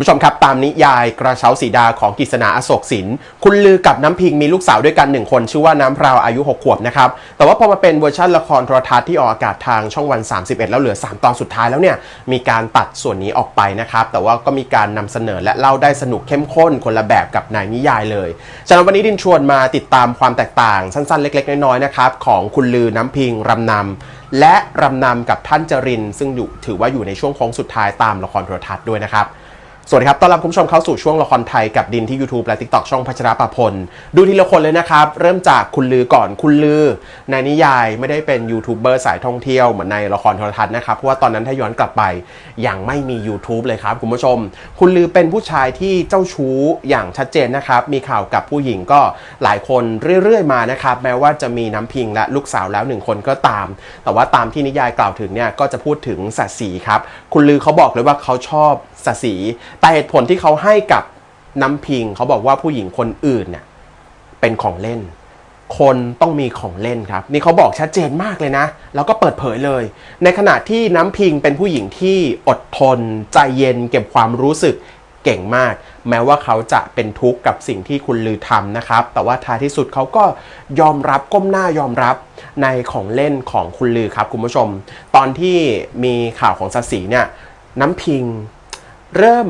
ผู้ชมครับ ตามนิยายกระเช้าสีดาของกฤษณาอโศกสิน คุณลือกับน้ำพิงมีลูกสาวด้วยกันหนึ่งคน ชื่อว่าน้ำพราวอายุ 6 ขวบนะครับ แต่ว่าพอมาเป็นเวอร์ชันละครโทรทัศน์ที่ออกอากาศทางช่องวัน 31 แล้วเหลือ 3 ตอนสุดท้ายแล้วเนี่ย มีการตัดส่วนนี้ออกไปนะครับ แต่ว่าก็มีการนำเสนอและเล่าได้สนุกเข้มข้นคนละแบบกับในนิยายเลยฉะนั้นวันนี้ดินชวนมาติดตามความแตกต่างสั้นๆ เล็ก ๆ น้อยๆนะครับของคุณลือน้ำพิงรำนำและรำนำกับท่านจริน ซึ่งอยู่ถือว่าอยู่ในช่วงโค้งสุดท้ายตามละครโทรทัศน์ด้วยนะครับ สวัสดีครับ ต้อนรับคุณผู้ชมเข้าสู่ช่วงละครไทยกับดินที่ YouTube และ TikTok ช่องพัชรปภพล ดูทีละคนเลยนะครับ เริ่มจากคุณลือก่อนคุณลือ ในนิยายไม่ได้เป็นยูทูบเบอร์สายท่องเที่ยวเหมือนในละครโทรทัศน์นะครับ เพราะว่าตอนนั้นถ้าย้อนกลับไปยังไม่มี YouTube เลยครับคุณผู้ชม คุณลือเป็นผู้ชายที่เจ้าชู้อย่างชัดเจนนะครับ มีข่าวกับผู้หญิงก็หลายคนเรื่อยๆมานะครับ แม้ว่าจะมีน้ำพิงและลูกสาวแล้วหนึ่งคนก็ตาม แต่ว่าตามที่นิยายกล่าวถึงเนี่ยก็จะพูดถึงสัตว์สีครับ คุณลือเขาบอกเลยว่าเขาชอบสัตว์สีแต่เหตุผลที่เขาให้กับน้ำพิงเขาบอกว่าผู้หญิงคนอื่นเนี่ยเป็นของเล่น คนต้องมีของเล่นครับ นี่เขาบอกชัดเจนมากเลยนะ แล้วก็เปิดเผยเลย ในขณะที่น้ำพิงเป็นผู้หญิงที่อดทน ใจเย็น เก็บความรู้สึกเก่งมาก แม้ว่าเขาจะเป็นทุกข์กับสิ่งที่คุณลือทำนะครับ แต่ว่าท้ายที่สุดเขาก็ยอมรับก้มหน้ายอมรับในของเล่นของคุณลือครับคุณผู้ชม ตอนที่มีข่าวของสสีเนี่ยน้ำพิง เริ่ม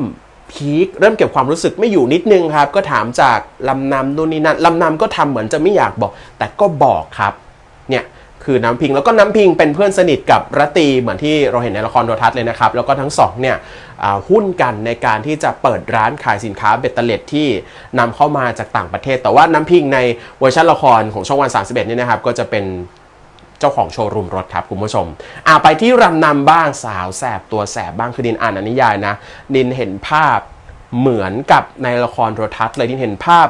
พีคเริ่มเก็บความรู้สึกไม่อยู่นิดนึงครับ ก็ถามจากลำนำนู่นนี่นั่นลำนำก็ทำเหมือนจะไม่อยากบอก แต่ก็บอกครับเนี่ยคือน้ำพิงแล้วก็น้ำพิงเป็นเพื่อนสนิทกับรตีเหมือนที่เราเห็นในละครโทรทัศน์เลยนะครับ แล้วก็ทั้งสองเนี่ยหุ้นกันในการที่จะเปิดร้านขายสินค้าเบตเตอร์เล็ดที่นำเข้ามาจากต่างประเทศ แต่ว่าน้ำพิงในเวอร์ชันละครของช่องวัน 31เนี่ยนะครับ ก็จะเป็น เจ้าของโชว์รูมรถครับคุณผู้ชมอ่าไปที่รำนำบ้างสาวแสบตัวแสบบ้างคือดินอ่านอนิยายนะดินเห็นภาพเหมือนกับในละครโทรทัศน์เลยดินเห็นภาพ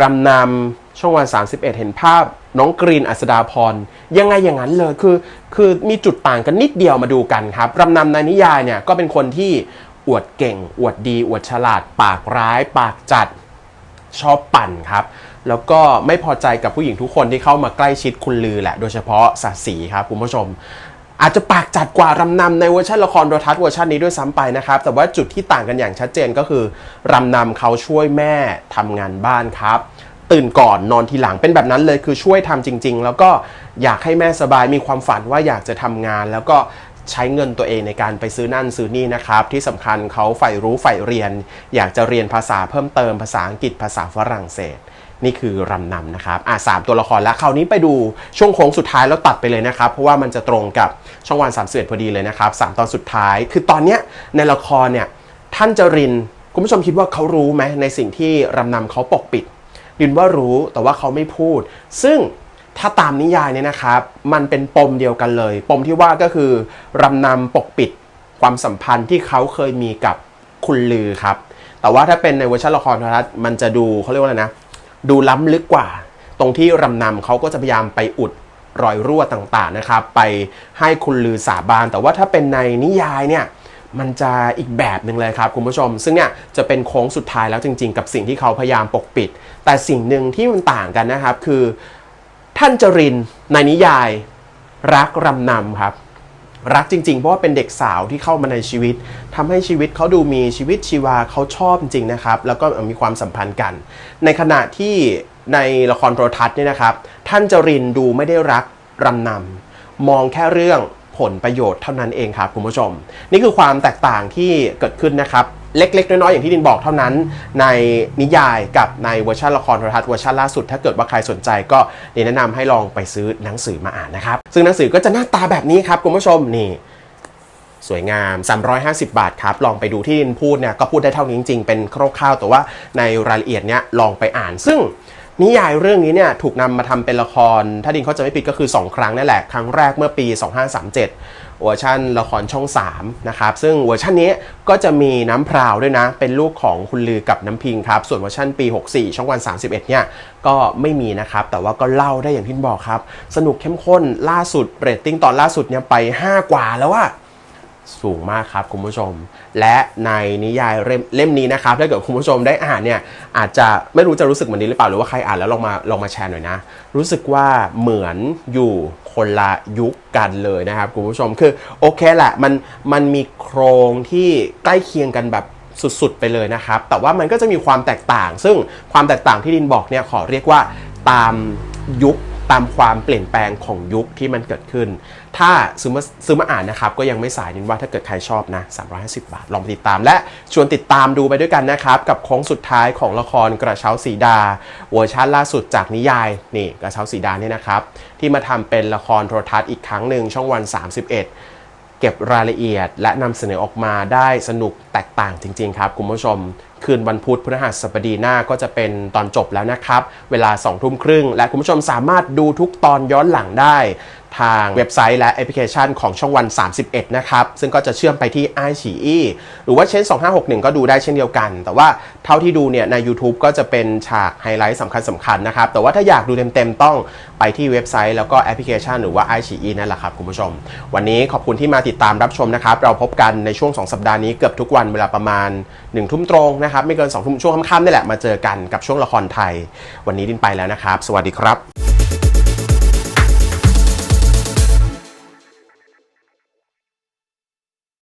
รำนำช่องวัน 31 เห็นภาพน้องกรีนอัศดาพรยังไงอย่างนั้นเลยคือ คือมีจุดต่างกันนิดเดียวมาดูกันครับรำนำในนิยายเนี่ยก็เป็นคนที่อวดเก่ง อวดดี อวดฉลาด ปากร้าย ปากจัดชอบปั่นครับ แล้วก็ไม่พอใจกับผู้หญิงทุกคนที่เข้ามาใกล้ชิดคุณลือแหละ โดยเฉพาะสัตสีครับคุณผู้ชม อาจจะปากจัดกว่ารำนำในเวอร์ชันละครโทรทัศน์เวอร์ชันนี้ด้วยซ้ำไปนะครับ แต่ว่าจุดที่ต่างกันอย่างชัดเจนก็คือรำนำเขาช่วยแม่ทำงานบ้านครับตื่นก่อนนอนทีหลังเป็นแบบนั้นเลยคือช่วยทำจริง ๆ แล้วก็อยากให้แม่สบายมีความฝันว่าอยากจะทำงาน แล้วก็ใช้เงินตัวเองในการไปซื้อนั่นซื้อนี่นะครับ ที่สำคัญเขาใฝ่รู้ใฝ่เรียน อยากจะเรียนภาษาเพิ่มเติมภาษาอังกฤษภาษาฝรั่งเศส นี่คือรำนำนะครับอะสามตัวละครแล้วคราวนี้ไปดูช่วงโค้งสุดท้ายแล้วตัดไปเลยนะครับ เพราะว่ามันจะตรงกับช่องวัน3ามสิพอดีเลยนะครับสามตอนสุดท้าย คือตอนเนี้ยในละครเนี่ยท่านจรินคุณผู้ชมคิดว่าเขารู้ไหมในสิ่งที่รำนำเขาปกปิด ดินว่ารู้แต่ว่าเขาไม่พูด ซึ่งถ้าตามนิยายเนี่ยนะครับ มันเป็นปมเดียวกันเลย ปมที่ว่าก็คือรำนำปกปิดความสัมพันธ์ที่เขาเคยมีกับคุณลือครับ แต่ว่าถ้าเป็นในเวอร์ชันละครโทรทัศน์มันจะดูเขาเรียกว่าอะไรนะ ดูล้ำลึกกว่า ตรงที่รำนำเขาก็จะพยายามไปอุดรอยรั่วต่างๆนะครับ ไปให้คุณลือสาบาน แต่ว่าถ้าเป็นในนิยายเนี่ยมันจะอีกแบบหนึ่งเลยครับคุณผู้ชม ซึ่งเนี่ยจะเป็นโค้งสุดท้ายแล้วจริง ๆ กับสิ่งที่เขาพยายามปกปิด แต่สิ่งหนึ่งที่มันต่างกันนะครับ คือท่านจรินในนิยายรักรำนำครับ รักจริงๆ เพราะว่าเป็นเด็กสาวที่เข้ามาในชีวิตทำให้ชีวิตเขาดูมีชีวิตชีวาเขาชอบจริงๆนะครับ แล้วก็มีความสัมพันธ์กัน ในขณะที่ในละครโทรทัศน์เนี่ยนะครับ ท่านจรินดูไม่ได้รักรำนำมองแค่เรื่องผลประโยชน์เท่านั้นเองครับคุณผู้ชม นี่คือความแตกต่างที่เกิดขึ้นนะครับ เล็ก ๆ น้อยๆอย่างที่ดินบอกเท่านั้น ในนิยายกับในเวอร์ชันละครโทรทัศน์เวอร์ชันล่าสุด ถ้าเกิดว่าใครสนใจก็ดินแนะนำให้ลองไปซื้อหนังสือมาอ่านนะครับ ซึ่งหนังสือก็จะหน้าตาแบบนี้ครับคุณผู้ชมนี่สวยงาม 350 บาทครับ ลองไปดูที่ดินพูดเนี่ยก็พูดได้เท่านี้จริง ๆ เป็นคร่าวๆ แต่ว่าในรายละเอียดเนี้ยลองไปอ่าน ซึ่ง นิยายเรื่องนี้เนี่ยถูกนำมาทำเป็นละคร ถ้าดินเขาจะไม่ผิดก็คือ 2 ครั้งนั่นแหละ ครั้งแรกเมื่อปี 2537 เวอร์ชันละครช่อง 3 นะครับ ซึ่งเวอร์ชันนี้ก็จะมีน้ำพราวด้วยนะ เป็นลูกของคุณลือกับน้ำพิงครับ ส่วนเวอร์ชันปี 64 ช่องวัน 31 เนี่ยก็ไม่มีนะครับ แต่ว่าก็เล่าได้อย่างที่บอกครับ สนุกเข้มข้นล่าสุดเรตติ้งตอนล่าสุดเนี่ยไป 5 กว่าแล้วว่า สูงมากครับคุณผู้ชม และในนิยายเล่มเล่มนี้นะครับถ้าเกิดคุณผู้ชมได้อ่านเนี่ยอาจจะไม่รู้จะรู้สึกเหมือนนี้หรือเปล่าหรือว่าใครอ่านแล้วลองมาลองมาแชร์หน่อยนะ รู้สึกว่าเหมือนอยู่คนละยุคกันเลยนะครับคุณผู้ชมคือโอเคแหละมันมันมีโครงที่ใกล้เคียงกันแบบสุดๆไปเลยนะครับ แต่ว่ามันก็จะมีความแตกต่าง ซึ่งความแตกต่างที่ดินบอกเนี่ยขอเรียกว่าตามยุค ตามความเปลี่ยนแปลงของยุคที่มันเกิดขึ้น ถ้าซื้อมาซื้อมาอ่านนะครับ ก็ยังไม่สายนินว่าถ้าเกิดใครชอบนะ350 บาท ลองไปติดตามและชวนติดตามดูไปด้วยกันนะครับ กับโค้งสุดท้ายของละครกระเช้าสีดา เวอร์ชันล่าสุดจากนิยายนี่กระเช้าสีดาเนี่ยนะครับที่มาทำเป็นละครโทรทัศน์อีกครั้งหนึ่งช่องวัน 31 เก็บรายละเอียด และนำเสนอออกมาได้สนุกแตกต่างจริง ๆ ครับคุณผู้ชม คืนวันพุธพฤหัสบดีหน้าก็จะเป็นตอนจบแล้วนะครับ เวลา2ทุ่มครึ่ง และคุณผู้ชมสามารถดูทุกตอนย้อนหลังได้ ทางเว็บไซต์และแอปพลิเคชันของช่องวัน 31 นะครับ ซึ่งก็จะเชื่อมไปที่ i อ e หรือว่าเช่น 2561 ก็ดูได้เช่นเดียวกัน แต่ว่าเท่าที่ดูเนี่ยใน YouTube ก็จะเป็นฉากไฮไลท์สำคัญสำคัญนะครับ แต่ว่าถ้าอยากดูเต็มๆ ต้องไปที่เว็บไซต์แล้วก็แอปพลิเคชันหรือว่า i อ e นั่นแหละครับคุณผู้ชม วันนี้ขอบคุณที่มาติดตามรับชมนะครับ เราพบกันในช่วง 2 สัปดาห์นี้เกือบทุกวันเวลาประมาณ1ทุ่มตรงนะครับไม่เกิน2ทุ่มช่วงค่ำๆนี่แหละมาเจอกันกับช่วงละครไทย วันนี้ดินไปแล้วนะครับ สวัสดีครับ